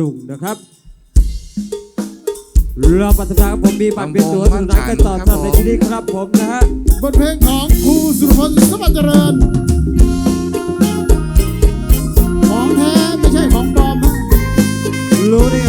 ลุงนะครับเราปัตตานผมมีปัตรเป็นตัวสุนัขกันต่อสำหรัที่นี้ครับผมนะฮะบทเพลงของครูสุรพลสวัสดิ์เจริญ ของแท้ไม่ใช่ของปลอมรู้ได้ไง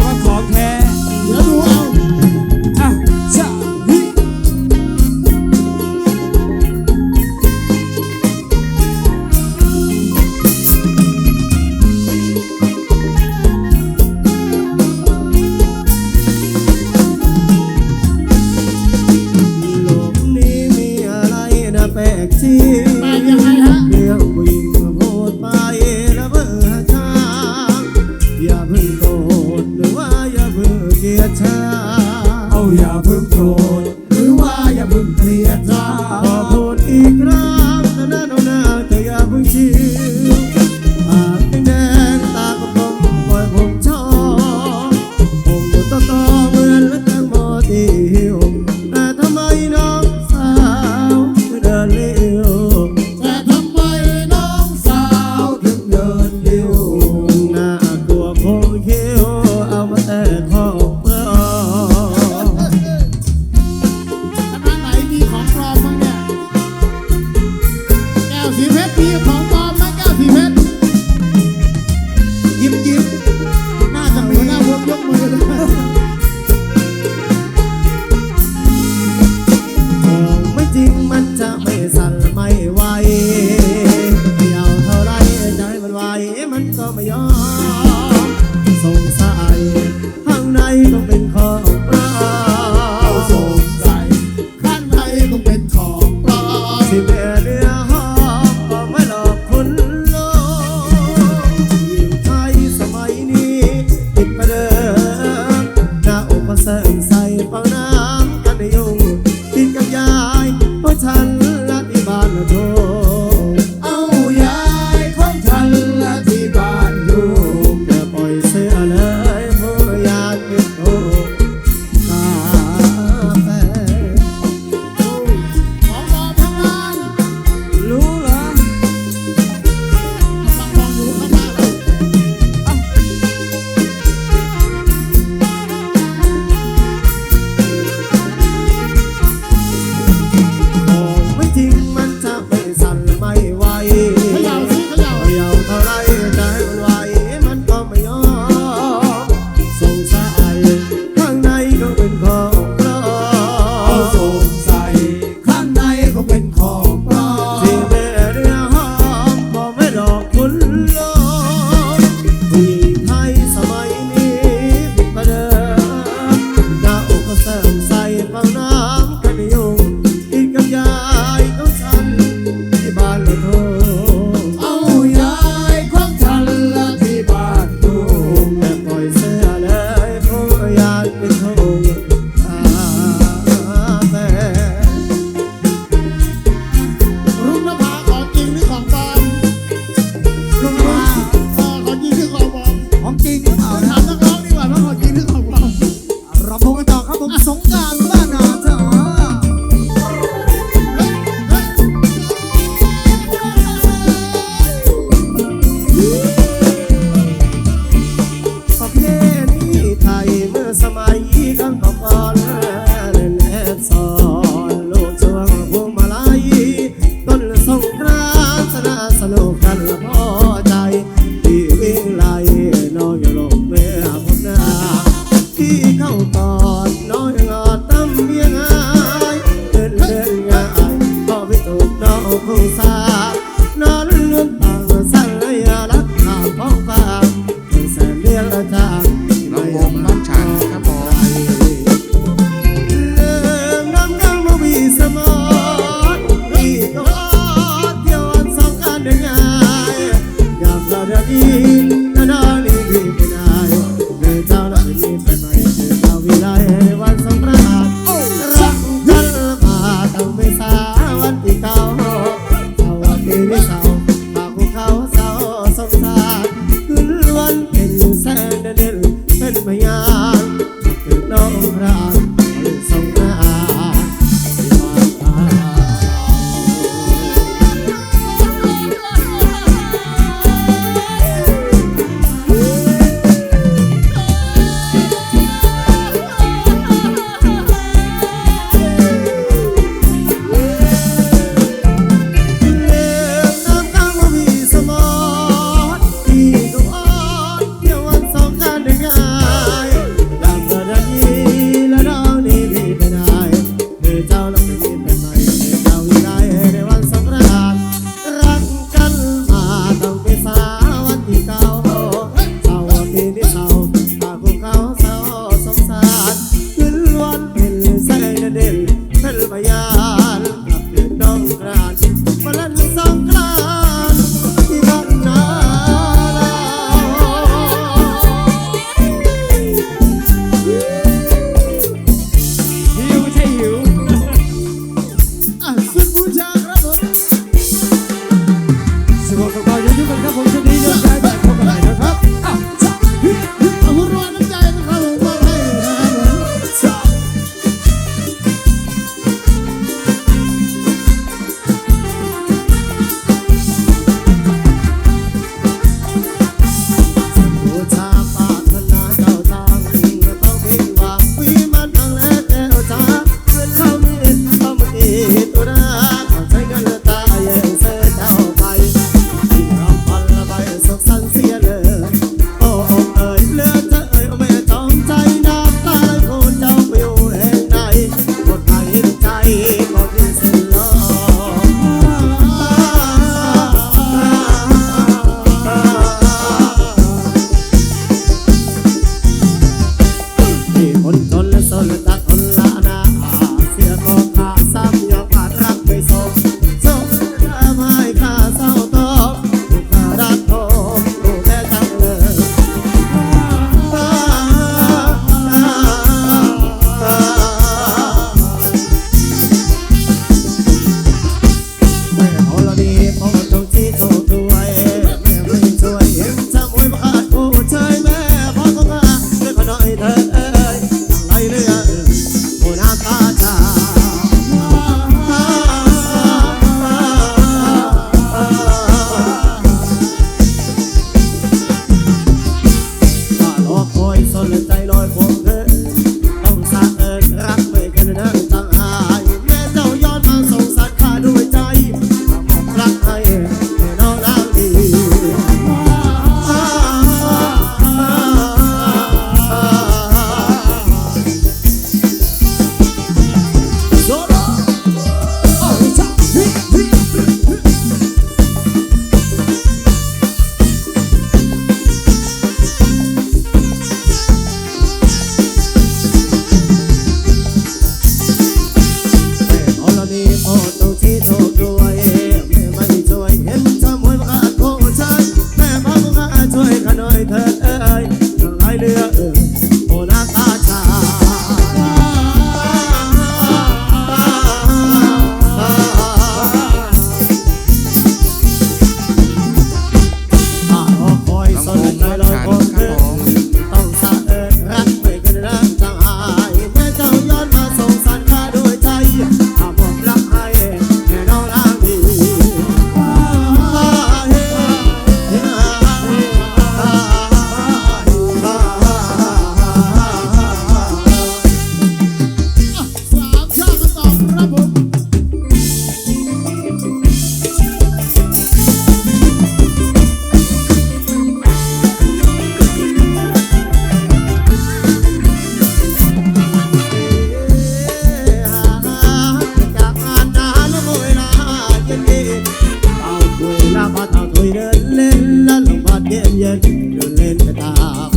ยัยเดินเล่นตาม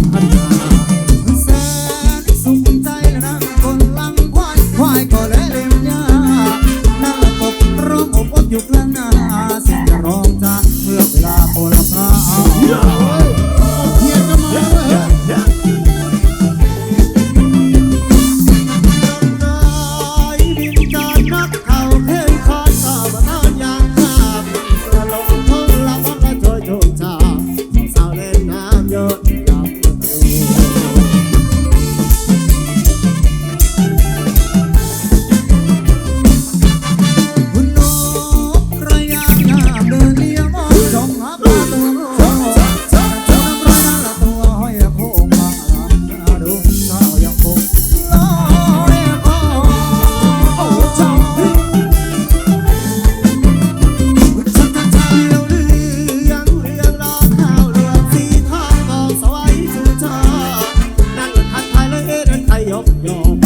Oh.